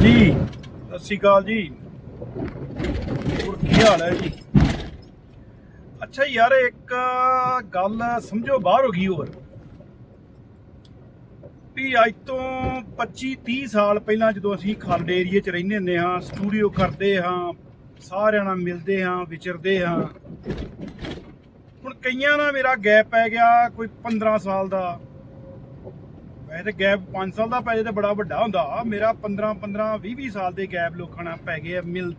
ਜੀ ਸਤਿ ਸ਼੍ਰੀ ਅਕਾਲ ਜੀ। ਹੋਰ ਕੀ ਹਾਲ ਹੈ ਜੀ? ਅੱਛਾ ਯਾਰ, ਇੱਕ ਗੱਲ ਸਮਝੋ ਬਾਹਰ ਹੋ ਗਈ ਹੋਰ। ਵੀ ਅੱਜ ਤੋਂ 25 30 ਸਾਲ ਪਹਿਲਾਂ ਜਦੋਂ ਅਸੀਂ ਖਲੜੇ ਏਰੀਏ 'ਚ ਰਹਿੰਦੇ ਹੁੰਦੇ ਹਾਂ ਸਟੂਡੀਓ ਕਰਦੇ ਹਾਂ, ਸਾਰਿਆਂ ਨਾਲ ਮਿਲਦੇ ਹਾਂ, ਵਿਚਰਦੇ ਹਾਂ। ਹੁਣ ਕਈਆਂ ਨਾਲ ਮੇਰਾ ਗੈਪ ਪੈ ਗਿਆ ਕੋਈ 15 ਸਾਲ ਦਾ। ਵੈਸੇ ਗੈਪ 5 ਸਾਲ ਦਾ ਪੈ ਜੇ ਤਾਂ ਬੜਾ ਵੱਡਾ ਹੁੰਦਾ। ਮੇਰਾ 15 15 20 20 ਸਾਲ ਦੇ ਗੈਪ ਲੋਕਾਂ ਨਾਲ ਪੈ ਗਏ ਆ, ਮਿਲ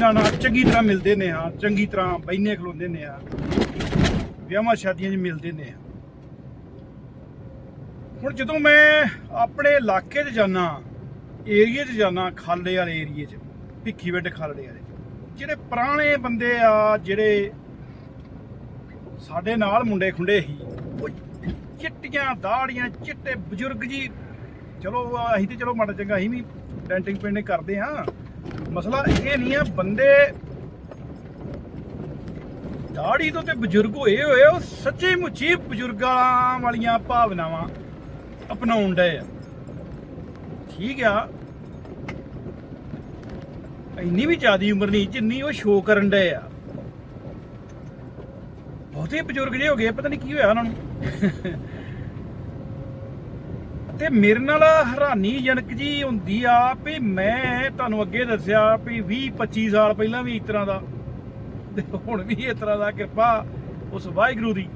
ਨਾ ਨਾ ਚੰਗੀ ਤਰ੍ਹਾਂ ਮਿਲਦੇ ਨੇ ਹਾਂ ਚੰਗੀ ਤਰ੍ਹਾਂ ਬੈਨੇ ਖਲੋਂਦੇ ਨੇ ਆ। ਵਿਆਹਾਂ ਸ਼ਾਦੀਆਂ 'ਚ ਮਿਲਦੇ ਨੇ ਆ। ਹੁਣ ਜਦੋਂ ਮੈਂ ਆਪਣੇ ਇਲਾਕੇ 'ਚ ਜਾਣਾ ਏਰੀਏ 'ਚ ਜਾਣਾ ਖਾਲੇ ਵਾਲੇ ਏਰੀਏ 'ਚ ਭਿੱਖੀ ਵਿੱਡ ਖਾਲੜੇ ਵਾਲੇ ਜਿਹੜੇ ਪੁਰਾਣੇ ਬੰਦੇ ਆ ਜਿਹੜੇ ਸਾਡੇ ਨਾਲ ਮੁੰਡੇ ਖੁੰਡੇ ਸੀ ਉਹ ਚਿੱਟੀਆਂ ਦਾੜੀਆਂ, ਚਿੱਟੇ ਬਜ਼ੁਰਗ ਜੀ। ਚਲੋ, ਅਸੀਂ ਤੇ ਚਲੋ ਮਾੜਾ ਚੰਗਾ, ਅਸੀਂ ਵੀ ਡੈਂਟਿੰਗ ਪੇਂਟਿੰਗ ਕਰਦੇ ਆ ਮਸਲਾ ਇਹ ਨਹੀਂ ਆ, ਬੰਦੇ ਦਾੜੀ ਤੋਂ ਤੇ ਬਜ਼ੁਰਗ ਹੋਏ ਹੋਏ ਉਹ ਸੱਚੀ ਮੁੱਚੀ ਬਜ਼ੁਰਗਾਂ ਵਾਲੀਆਂ ਭਾਵਨਾਵਾਂ ਅਪਣਾਉਣ ਡਏ ਆ। ਠੀਕ ਆ। ਇੰਨੀ ਵੀ ਜ਼ਿਆਦੀ ਉਮਰ ਨਹੀਂ, ਜਿੰਨੀ ਉਹ ਸ਼ੋਅ ਕਰਨ ਡਏ ਆ। ਬਹੁਤੇ ਬਜ਼ੁਰਗ ਜੇ ਹੋ ਗਏ, ਪਤਾ ਨਹੀਂ ਕੀ ਹੋਇਆ ਉਹਨਾਂ ਨੂੰ। ਤੇ ਮੇਰੇ ਨਾਲ ਹੈਰਾਨੀਜਨਕ ਜੀ ਹੁੰਦੀ ਆ ਵੀ ਮੈਂ ਤੁਹਾਨੂੰ ਅੱਗੇ ਦੱਸਿਆ ਵੀ 20 25 ਸਾਲ ਪਹਿਲਾਂ ਵੀ ਇਸ ਤਰ੍ਹਾਂ ਦਾ। ਤੇ ਹੁਣ ਵੀ ਇਸ ਤਰ੍ਹਾਂ ਦਾ ਕਿਰਪਾ ਉਸ ਵਾਹਿਗੁਰੂ ਦੀ।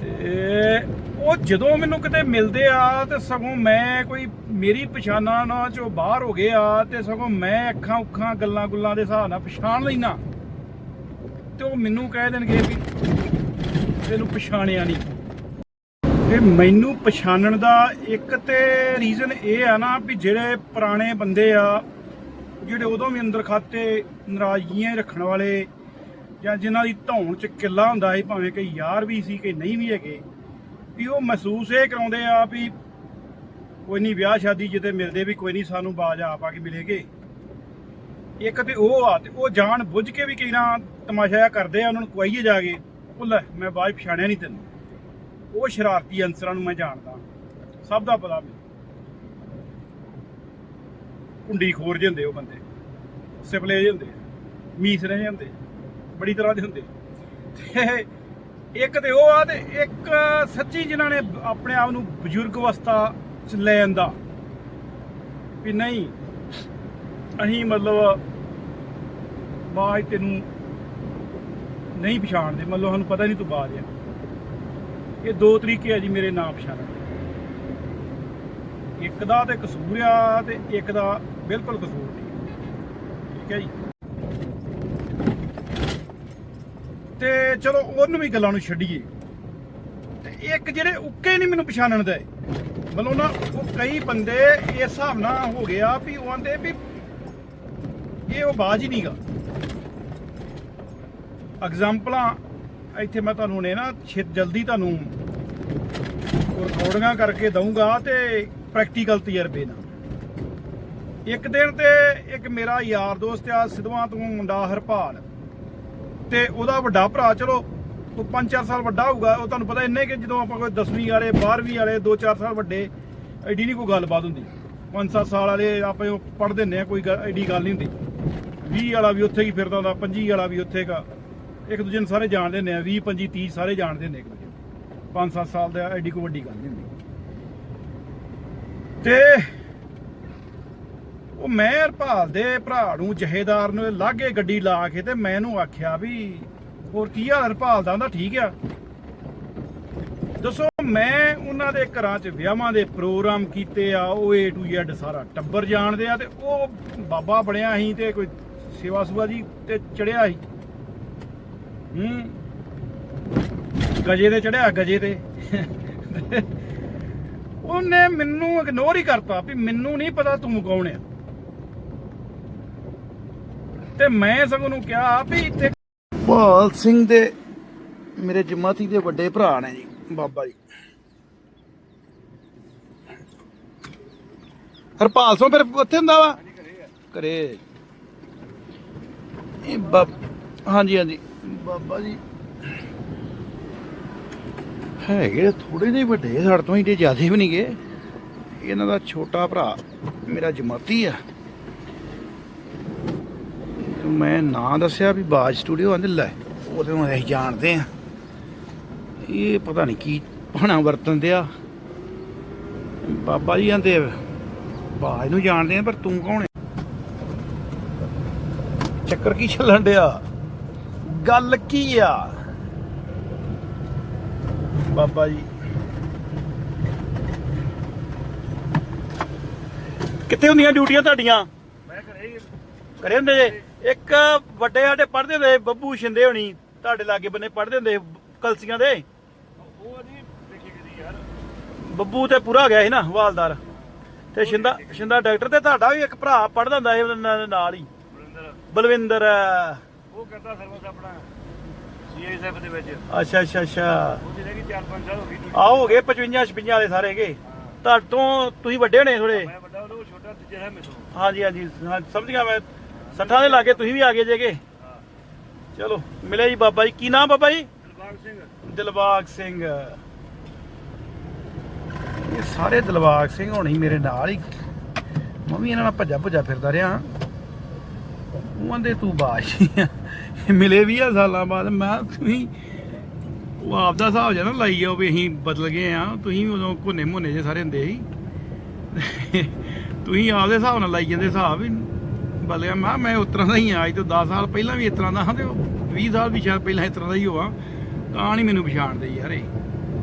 ਤੇ ਉਹ ਜਦੋਂ ਮੈਨੂੰ ਕਿਤੇ ਮਿਲਦੇ ਆ ਤੇ ਸਗੋਂ ਮੈਂ ਕੋਈ ਮੇਰੀ ਪਛਾਣਾ ਨਾ ਚੋਂ ਬਾਹਰ ਹੋ ਗਏ ਆ ਤੇ ਸਗੋਂ ਮੈਂ ਅੱਖਾਂ ਉੱਖਾਂ ਗੱਲਾਂ ਗੁੱਲਾਂ ਦੇ ਹਿਸਾਬ ਨਾਲ ਪਛਾਣ ਲੈਣਾ ਤੇ ਉਹ ਮੈਨੂੰ ਕਹਿ ਦੇਣਗੇ ਵੀ ਤੈਨੂੰ ਪਛਾਣਿਆ ਨਹੀਂ। ਤੇ ਮੈਨੂੰ ਪਛਾਣਨ ਦਾ ਇੱਕ ਤੇ ਰੀਜ਼ਨ ਇਹ ਆ ਨਾ ਵੀ ਜਿਹੜੇ ਪੁਰਾਣੇ ਬੰਦੇ ਆ, ਜਿਹੜੇ ਉਦੋਂ ਵੀ ਅੰਦਰ ਖਾਤੇ ਨਾਰਾਜ਼ਗੀਆਂ ਰੱਖਣ ਵਾਲੇ ਜਾਂ ਜਿਨ੍ਹਾਂ ਦੀ ਧੌਣ ਚ ਕਿੱਲਾ ਹੁੰਦਾ ਸੀ, ਭਾਵੇਂ ਕਿ ਯਾਰ ਵੀ ਸੀ ਕਿ ਨਹੀਂ ਵੀ ਹੈਗੇ, ਵੀ ਉਹ ਮਹਿਸੂਸ ਇਹ ਕਰਾਉਂਦੇ ਆ ਵੀ ਕੋਈ ਨਹੀਂ ਵਿਆਹ ਸ਼ਾਦੀ ਜਿੱਤੇ ਮਿਲਦੇ ਵੀ ਕੋਈ ਨਹੀਂ ਸਾਨੂੰ ਬਾਜ ਆਪ ਆ ਕੇ ਮਿਲੇਗੇ। ਇੱਕ ਤੇ ਉਹ ਆ ਤੇ ਉਹ ਜਾਣ ਬੁੱਝ ਕੇ ਵੀ ਕਈ ਨਾ ਤਮਾਸ਼ਾ ਕਰਦੇ ਆ, ਉਹਨਾਂ ਨੂੰ ਕੁਆਈਏ ਜਾ ਕੇ। ਉਹ ਮੈਂ ਬਾਜ ਪਛਾਣਿਆ ਨਹੀਂ ਤੈਨੂੰ। ਉਹ ਸ਼ਰਾਰਤੀ ਅੰਸਰਾਂ ਨੂੰ ਮੈਂ ਜਾਣਦਾ। ਸਭ ਦਾ ਪਤਾ ਮੈਨੂੰ। ਕੁੰਡੀ ਖੋਰ ਜਿਹੇ ਹੁੰਦੇ ਉਹ ਬੰਦੇ। ਸਿਪਲੇ ਜਿਹੇ ਹੁੰਦੇ। ਮੀਸਰੇ ਜਿਹੇ ਹੁੰਦੇ। ਬੜੀ ਤਰ੍ਹਾਂ ਦੇ ਹੁੰਦੇ। ਤੇ ਇੱਕ ਤੇ ਉਹ ਆ ਤੇ ਇੱਕ ਸੱਚੀ ਜਿਨ੍ਹਾਂ ਨੇ ਆਪਣੇ ਆਪ ਨੂੰ ਬਜ਼ੁਰਗ ਅਵਸਥਾ ਚ ਲੈ ਆਂਦਾ। ਵੀ ਨਹੀਂ, ਅਸੀਂ ਮਤਲਬ ਬਾਜ ਤੈਨੂੰ ਨਹੀਂ ਪਛਾਣਦੇ, ਮਤਲਬ ਸਾਨੂੰ ਪਤਾ ਨਹੀਂ ਤੂੰ ਬਾਜ ਆ। ਇਹ ਦੋ ਤਰੀਕੇ ਆ ਜੀ ਮੇਰੇ ਨਾਮ ਪਛਾਣਨ ਦੇ। ਇੱਕ ਦਾ ਤੇ ਕਸੂਰ ਆ ਤੇ ਇੱਕ ਦਾ ਬਿਲਕੁਲ ਕਸੂਰ ਨਹੀਂ। ਠੀਕ ਹੈ ਜੀ? ਤੇ ਚਲੋ ਉਹਨੂੰ ਵੀ ਗੱਲਾਂ ਨੂੰ ਛੱਡੀਏ। ਤੇ ਇੱਕ ਜਿਹੜੇ ਉੱਕੇ ਨਹੀਂ ਮੈਨੂੰ ਪਛਾਣਨ ਦੇ, ਮਤਲਬ ਨਾ ਉਹ ਕਈ ਬੰਦੇ ਇਸ ਹਿਸਾਬ ਨਾਲ ਹੋ ਗਿਆ ਵੀ ਉਹ ਆਂਦੇ ਵੀ ਇਹ ਉਹ ਬਾਜ ਹੀ ਨਹੀਂਗਾ ਐਗਜ਼ਾਮਪਲਾਂ ਇੱਥੇ ਮੈਂ ਤੁਹਾਨੂੰ ਨੇ ਨਾ ਛੇਤ ਜਲਦੀ ਤੁਹਾਨੂੰ ਰਿਕਾਰਡਿੰਗਾਂ ਕਰਕੇ ਦਊਂਗਾ ਤੇ ਪ੍ਰੈਕਟੀਕਲ ਤਜਰਬੇ ਨਾਲ। ਇੱਕ ਦਿਨ ਤੇ ਇੱਕ ਮੇਰਾ ਯਾਰ ਦੋਸਤ ਆ ਸਿਧਵਾਂ ਤੋਂ ਮੁੰਡਾ ਹਰਪਾਲ। ਤੇ ਉਹਦਾ ਵੱਡਾ ਭਰਾ, ਚਲੋ, ਉਹ 5-4 ਸਾਲ ਵੱਡਾ ਹੋਊਗਾ, ਉਹ ਤੁਹਾਨੂੰ ਪਤਾ ਇੰਨੇ ਕਿ ਜਦੋਂ ਆਪਾਂ ਕੋਈ 10ਵੀਂ ਵਾਲੇ 12ਵੀਂ ਵਾਲੇ 2-4 ਸਾਲ ਵੱਡੇ, ਐਡੀ ਨਹੀਂ ਕੋਈ ਗੱਲਬਾਤ ਹੁੰਦੀ। 5-7 ਸਾਲ ਵਾਲੇ ਆਪਾਂ ਪੜ੍ਹਦੇ ਹੁੰਦੇ ਆ, ਕੋਈ ਐਡੀ ਗੱਲ ਨਹੀਂ ਹੁੰਦੀ। 20 ਵਾਲਾ ਵੀ ਉੱਥੇ ਹੀ ਫਿਰਦਾ ਹੁੰਦਾ 25 ਵਾਲਾ ਵੀ ਉੱਥੇ ਗਾ ਇੱਕ ਦੂਜੇ ਨੂੰ ਸਾਰੇ ਜਾਣਦੇ ਹੁੰਦੇ ਆ 20 25 30 ਸਾਰੇ ਜਾਣਦੇ ਹੁੰਦੇ ਇੱਕ ਦੂਜੇ ਨੂੰ। 5-7 ਸਾਲ ਦਾ ਐਡੀ ਕੋਈ ਵੱਡੀ ਗੱਲ ਨਹੀਂ ਹੁੰਦੀ। ਤੇ ਉਹ ਮੈਂ ਹਰਪਾਲ ਦੇ ਭਰਾ ਨੂੰ, ਜਹੇਦਾਰ ਨੂੰ ਲਾਗੇ ਗੱਡੀ ਲਾ ਕੇ ਤੇ ਮੈਂ ਇਹਨੂੰ ਆਖਿਆ ਵੀ, ਹੋਰ ਕੀ ਹਾਲ ਹਰਪਾਲ ਦਾ? ਉਹਦਾ ਠੀਕ ਆ। ਦੱਸੋ, ਮੈਂ ਉਹਨਾਂ ਦੇ ਘਰਾਂ 'ਚ ਵਿਆਹਾਂ ਦੇ ਪ੍ਰੋਗਰਾਮ ਕੀਤੇ ਆ, ਉਹ A to Z ਸਾਰਾ ਟੱਬਰ ਜਾਣਦੇ ਆ ਤੇ ਉਹ ਬਾਬਾ ਬਣਿਆ ਸੀ ਤੇ ਕੋਈ ਸੇਵਾ ਸੁਵਾ ਜੀ ਤੇ ਚੜਿਆ ਸੀ। ਹੂੰ। ਗਜੇ ਤੇ ਚੜਿਆ ਗਜੇ ਤੇ। ਉਹਨੇ ਮੈਨੂੰ ਇਗਨੋਰ ਹੀ ਕਰਤਾ ਵੀ ਮੈਨੂੰ ਨਹੀਂ ਪਤਾ ਤੂੰ ਕੌਣ ਆ। ਤੇ ਮੈਂ ਸਗੋਂ ਨੂੰ ਕਿਹਾ ਵੀ ਇੱਥੇ ਭਾਲ ਸਿੰਘ ਦੇ ਮੇਰੇ ਜਮਾਤੀ ਦੇ ਵੱਡੇ ਭਰਾ ਨੇ ਜੀ ਬਾਬਾ ਜੀ। ਹਰਪਾਲ ਸਿੰਘ ਫਿਰ ਉੱਥੇ ਹੁੰਦਾ ਵਾ? ਘਰੇ ਇਹ ਬਾਬ ਹਾਂਜੀ ਹਾਂਜੀ। ਬਾਬਾ ਜੀ। ਹੈਗੇ ਥੋੜੇ ਜਿਹੇ ਵੱਡੇ, ਸਾਡੇ ਤੋਂ ਇੰਨੇ ਜ਼ਿਆਦੇ ਵੀ ਨਹੀਂ ਗਏ ਇਹਨਾਂ ਦਾ ਛੋਟਾ ਭਰਾ ਮੇਰਾ ਜਮਾਤੀ ਆ। ਮੈਂ ਨਾਂ ਦੱਸਿਆ ਵੀ ਬਾਜ ਸਟੂਡੀਓ ਆਂਦੇ ਲੈ ਉਹਦੇ ਨੂੰ ਅਸੀਂ ਜਾਣਦੇ ਆ। ਇਹ ਪਤਾ ਨਹੀਂ ਕੀ ਭਾਣਾ ਵਰਤਨ ਦਿਆ। ਬਾਬਾ ਜੀ ਆਂਦੇ ਬਾਜ ਨੂੰ ਜਾਣਦੇ ਆ, ਪਰ ਤੂੰ ਕੌਣ ਹੈ ਚੱਕਰ ਕੀ ਚੱਲਣ ਡਿਆ? ਗੱਲ ਕੀ ਆ? ਬਾਬਾ ਜੀ। ਕਿੱਥੇ ਹੁੰਦੀਆਂ ਡਿਊਟੀਆਂ ਤੁਹਾਡੀਆਂ? ਮੈਂ ਘਰੇ ਹੁੰਦੇ ਜੇ? ਇੱਕ ਵੱਡੇ ਸਾਡੇ ਪੜ੍ਹਦੇ ਹੁੰਦੇ ਬੱਬੂ ਸ਼ਿੰਦੇ ਹੋਣੀ। ਤੁਹਾਡੇ ਲਾਗੇ ਬੰਨੇ ਪੜ੍ਹਦੇ ਹੁੰਦੇ ਕਲਸੀਆਂ ਦੇ? ਉਹ ਨਹੀਂ ਦੇਖੀ ਕਦੀ ਯਾਰ। ਬੱਬੂ ਤੇ ਪੂਰਾ ਗਿਆ ਸੀ ਨਾ ਹਵਾਲਦਾਰ। ਤੇ ਸ਼ਿੰਦਾ ਸ਼ਿੰਦਾ ਡਾਕਟਰ ਤੇ ਤੁਹਾਡਾ ਵੀ ਇੱਕ ਭਰਾ ਪੜ੍ਹਦਾ ਹੁੰਦਾ ਸੀ ਉਹਦੇ ਨਾਲ ਹੀ। ਬਲਵਿੰਦਰ। ਉਹ ਕਰਦਾ ਸਰਵਿਸ ਆਪਣਾ ਸੀਆਈਐਸਐਫ ਦੇ ਵਿੱਚ। ਅੱਛਾ ਅੱਛਾ ਅੱਛਾ। ਉਹ ਜਿਹੜੇ ਕਿ 4-5 ਸਾਲ ਹੋ ਗਈ duty। ਆ ਹੋ ਗਏ 55 56 ਵਾਲੇ ਸਾਰੇ ਹੈਗੇ। ਤੁਹਾਡੇ ਤੋਂ ਤੁਸੀਂ ਵੱਡੇ ਹੋਣੇ ਥੋੜੇ ਮੈਂ ਵੱਡਾ ਉਹ ਛੋਟਾ ਤੀਜਾ ਹੈ ਮੇਸੋ ਹਾਂਜੀ ਹਾਂਜੀ। ਹਾਂ, ਸਮਝ ਗਿਆ ਮੈਂ। ਸੱਠਾਂ ਦੇ ਲਾਗੇ ਤੁਸੀਂ ਵੀ ਆ ਗਏ ਜੇਗੇ ਚਲੋ ਮਿਲੇ ਜੀ ਬਾਬਾ ਜੀ। ਕੀ ਨਾਮ ਬਾਬਾ ਜੀ? ਦਿਲਬਾਗ ਸਿੰਘ। ਦਿਲਬਾਗ ਸਿੰਘ। ਇਹ ਸਾਰੇ ਦਿਲਬਾਗ ਸਿੰਘ ਹੋਣੀ ਮੇਰੇ ਨਾਲ ਹੀ। ਮੈਂ ਵੀ ਇਹਨਾਂ ਨਾਲ ਭੱਜਾ ਭੱਜਾ ਫਿਰਦਾ ਰਿਹਾ। ਉਹ ਆਂਦੇ ਤੂੰ ਬਾਸ਼ ਮਿਲੇ ਵੀ ਸਾਲਾਂ ਬਾਅਦ, ਮੈਂ ਤੁਸੀਂ ਉਹ ਆਪਦਾ ਹਿਸਾਬ ਜਿਹਾ ਲਾਈ ਜਾਓ ਵੀ ਅਸੀਂ ਬਦਲ ਗਏ ਆ, ਤੁਸੀਂ ਉਦੋਂ ਘੁੰਨੇ ਮੁੰਨੇ ਜੇ ਸਾਰੇ ਹੁੰਦੇ ਸੀ। ਤੁਸੀਂ ਆਪਦੇ ਹਿਸਾਬ ਨਾਲ ਲਾਈ ਜਾਂਦੇ ਹਿਸਾਬ ਵੀ ਬਦਲਿਆ ਮੈਂ ਕਿਹਾ ਮੈਂ ਉਸ ਤਰ੍ਹਾਂ ਦਾ ਹੀ ਆ, ਅੱਜ ਤੋਂ 10 ਸਾਲ ਪਹਿਲਾਂ ਵੀ ਇਸ ਤਰ੍ਹਾਂ ਦਾ ਹਾਂ ਤੇ 20 ਸਾਲ ਵੀ ਸ਼ਾਇਦ ਪਹਿਲਾਂ ਇਸ ਤਰ੍ਹਾਂ ਦਾ ਹੀ ਹੋਵਾਂ। ਤਾਂ ਨਹੀਂ ਮੈਨੂੰ ਪਛਾਣਦੇ ਯਾਰ ਇਹ।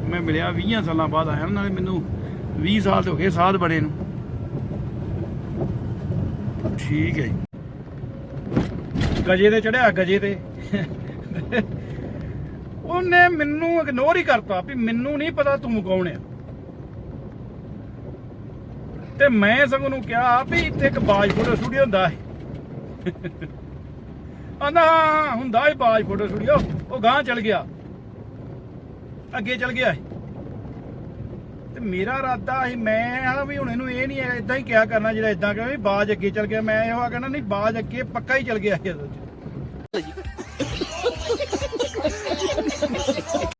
ਮੈਂ ਮਿਲਿਆ 20 ਸਾਲਾਂ ਬਾਅਦ ਆਇਆ, ਨਾਲੇ ਮੈਨੂੰ 20 ਸਾਲ ਤੇ ਹੋ ਗਏ ਸਾਧ ਬਣੇ ਨੂੰ। ਠੀਕ ਹੈ ਗਜੇ ਤੇ ਚੜਿਆ ਗਜੇ ਤੇ। ਉਹਨੇ ਮੈਨੂੰ ਇਗਨੋਰ ਹੀ ਕਰਤਾ ਵੀ ਮੈਨੂੰ ਨਹੀਂ ਪਤਾ ਤੂੰ ਕੌਣ ਆ। ਤੇ ਮੈਂ ਸਗੋਂ ਨੂੰ ਕਿਹਾ ਵੀ ਇੱਥੇ ਇੱਕ ਬਾਜ ਫੋਟੋ ਸਟੂਡੀਓ ਹੁੰਦਾ ਹੈ ਆਂਦਾ ਹਾਂ, ਹੁੰਦਾ ਹੈ ਬਾਜ ਫੋਟੋ ਸਟੂਡੀਓ ਉਹ ਗਾਂ ਚਲ ਗਿਆ। ਅੱਗੇ ਚਲ ਗਿਆ ਇਹ। ਤੇ ਮੇਰਾ ਇਰਾਦਾ ਸੀ, ਮੈਂ ਆ ਵੀ ਹੁਣ ਇਹਨੂੰ ਇਹ ਨਹੀਂ ਇਦਾਂ ਹੀ ਕਿਹਾ ਕਰਨਾ ਜਿਹੜਾ ਇਦਾਂ ਕਿਹਾ ਵੀ ਬਾਜ ਅੱਗੇ ਚੱਲ ਗਿਆ। ਮੈਂ ਇਹੋ ਕਹਿਣਾ ਨਹੀਂ, ਬਾਜ ਅੱਗੇ ਪੱਕਾ ਹੀ ਚੱਲ ਗਿਆ ਇਹ ਇਹਦੇ ਚ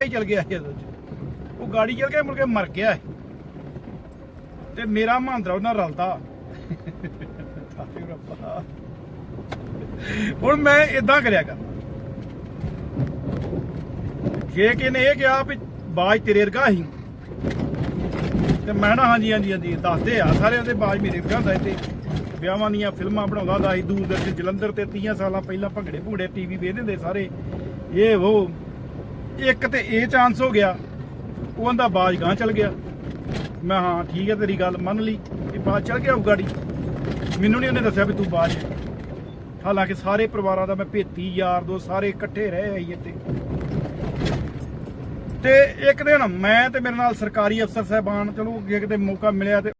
ਹੀ ਗਿਆ ਇਹ ਇਹਦੇ ਚ ਉਹ ਗਾੜੀ ਚਲ ਕੇ ਮੁੜ ਕੇ ਮਰ ਗਿਆ ਇਹ। ਤੇ ਮੇਰਾ ਮਹਾਂਦਰਾ ਉਹਨਾਂ ਰਲਦਾ। ਹੁਣ ਮੈਂ ਇਦਾਂ ਕਰਿਆ ਕਰ ਜੇ ਕਿ ਨੇ ਇਹ ਕਿਹਾ ਵੀ ਬਾਜ ਤੇਰੇ ਵਰਗਾ ਸੀ ਤੇ ਮੈਂ ਨਾ ਹਾਂਜੀ ਹਾਂਜੀ ਹਾਂਜੀ, ਦੱਸਦੇ ਆ। ਸਾਰਿਆਂ ਦੇ ਬਾਜ ਮੇਰੇ ਵਰਗਾ ਹੁੰਦਾ ਇੱਥੇ, ਵਿਆਹਾਂ ਦੀਆਂ ਫਿਲਮਾਂ ਬਣਾਉਂਦਾ ਹੁੰਦਾ ਸੀ। ਦੂਰਦਰਸ਼ਨ ਜਲੰਧਰ ਤੇ 30 ਸਾਲਾਂ ਪਹਿਲਾਂ ਭੰਗੜੇ ਭੁੰਗੜੇ ਟੀਵੀ ਵੇਖਦੇ ਹੁੰਦੇ ਸਾਰੇ। ਇਹ ਉਹ ਇੱਕ ਤੇ ਇਹ ਚਾਂਸ ਹੋ ਗਿਆ ਉਹਦਾ ਬਾਜ ਗਾਂ ਚਲ ਗਿਆ। ਮੈਂ ਹਾਂ, ਠੀਕ ਹੈ ਤੇਰੀ ਗੱਲ, ਮੰਨ ਲਈ ਕਿ ਬਾਜ ਚਲ ਗਿਆ ਉਹ ਮੈਨੂੰ ਨਹੀਂ ਉਹਨੇ ਦੱਸਿਆ ਵੀ ਤੂੰ ਬਾਜ ਹਾਲਾਂਕਿ ਸਾਰੇ ਪਰਿਵਾਰਾਂ ਦਾ ਮੈਂ ਭੇਤੀ, ਯਾਰ ਦੋ ਸਾਰੇ ਇਕੱਠੇ ਰਹੇ ਆਈ ਇੱਥੇ ਤੇ ਇੱਕ ਦਿਨ ਮੈਂ ਤੇ ਮੇਰੇ ਨਾਲ ਸਰਕਾਰੀ ਅਫਸਰ ਸਾਹਿਬਾਨ, ਚਲੋ ਜੇ ਕਿਤੇ ਮੌਕਾ ਮਿਲਿਆ ਤੇ